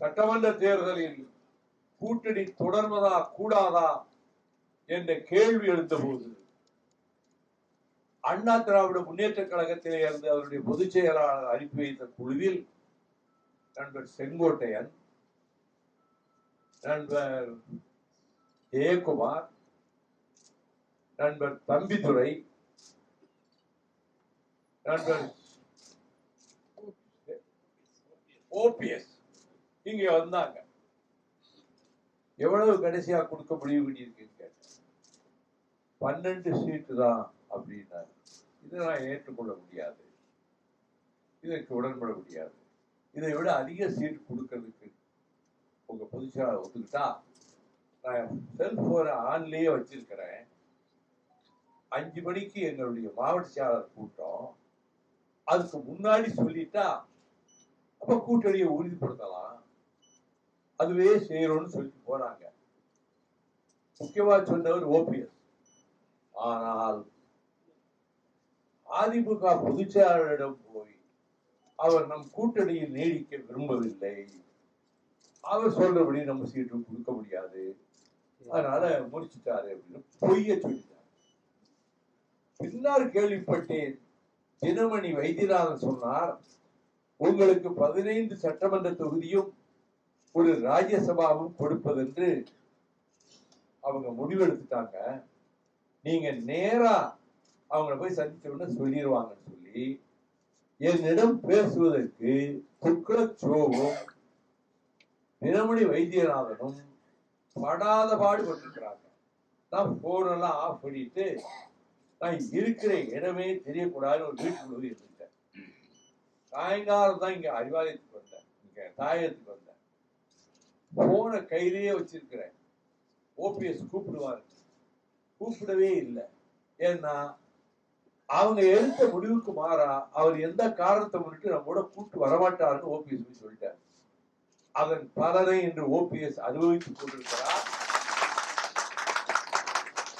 சட்டமன்ற தேர்தலில் கூட்டணி தொடர்வதா கூடாதா என்ற கேள்வி எழுந்தபோது அண்ணா திராவிட முன்னேற்ற கழகத்திலே இருந்து அவருடைய பொதுச் செயலாளர் அனுப்பி வைத்த குழுவில் நண்பர் செங்கோட்டையன் நண்பர் ஜெயக்குமார் நண்பர் தம்பிதுரை நண்பர் ஓபிஎஸ் இங்க வந்தாங்க. எவ்வளவு கடைசியா கொடுக்க முடிவு பண்ணியிருக்கீங்க கேட்டேன். பன்னெண்டு சீட்டு தான் அப்படின்னாரு. இதை நான் ஏற்றுக்கொள்ள முடியாது. இதற்கு உடன்பட முடியாது. இதை விட அதிக சீட் கொடுக்கறதுக்கு உங்க பொதுச்செயலாளர் ஒத்துக்கிட்டா நான் செல்போனை ஆன்லயே வச்சிருக்கிறேன். அஞ்சு மணிக்கு எங்களுடைய மாவட்ட செயலாளர் கூட்டம். அதுக்கு முன்னாடி சொல்லிட்டா அப்ப கூட்டணியை உறுதிப்படுத்தலாம். அதுவே செய்யறோம்னு சொல்லிட்டு போறாங்க முக்கியமா சொன்னவர் ஓபிஎஸ். ஆனால் அதிமுக பொதுச்செயலாளரிடம் போய் அவர் நம் கூட்டணியில் நீடிக்க விரும்பவில்லை. அவர் சொல்றபடி நம்ம சீட்டு கொடுக்க முடியாது. அதனால முடிச்சிட்டாரு அப்படின்னு பொய்ய சொல்லிட்டார். பின்னால் கேள்விப்பட்டேன். தினமணி வைத்தியநாதன் சொன்னார் உங்களுக்கு பதினைந்து சட்டமன்ற தொகுதியும் ஒரு ராஜ்யசபாவும் கொடுப்பதென்று அவங்க முடிவெடுத்துட்டாங்க. நீங்க நேரா அவங்கள போய் சந்திச்ச உடனே சொல்லிடுவாங்கன்னு சொல்லி என்னிடம் பேசுவதற்கு துக்ளச்சோவும் தினமணி வைத்தியநாதனும் படாத பாடுபட்டிருக்கிறாங்க நான் போன் எல்லாம் ஆஃப் பண்ணிட்டு நான் இருக்கிற இடமே தெரியக்கூடாதுன்னு ஒரு வீட்டுக்குள்ள போய் இருந்துட்டேன் சாயங்காலம் தான் இங்க அறிவாலயத்துக்கு வந்தேன். இங்க தாயத்துக்கு போனை கையிலேயே வச்சிருக்கிறேன். ஓபிஎஸ் கூப்பிடுவாரு. கூப்பிடவே இல்லை. ஏன்னா அவங்க எடுத்த முடிவுக்கு மாறா அவர் எந்த காரணத்தை முன்னிட்டு நம்ம கூட கூப்பிட்டு வரமாட்டாருன்னு ஓபிஎஸ் சொல்லிட்டார். அதன் பலனை இன்று ஓபிஎஸ் அனுபவித்துக் கொண்டிருக்கிறார்.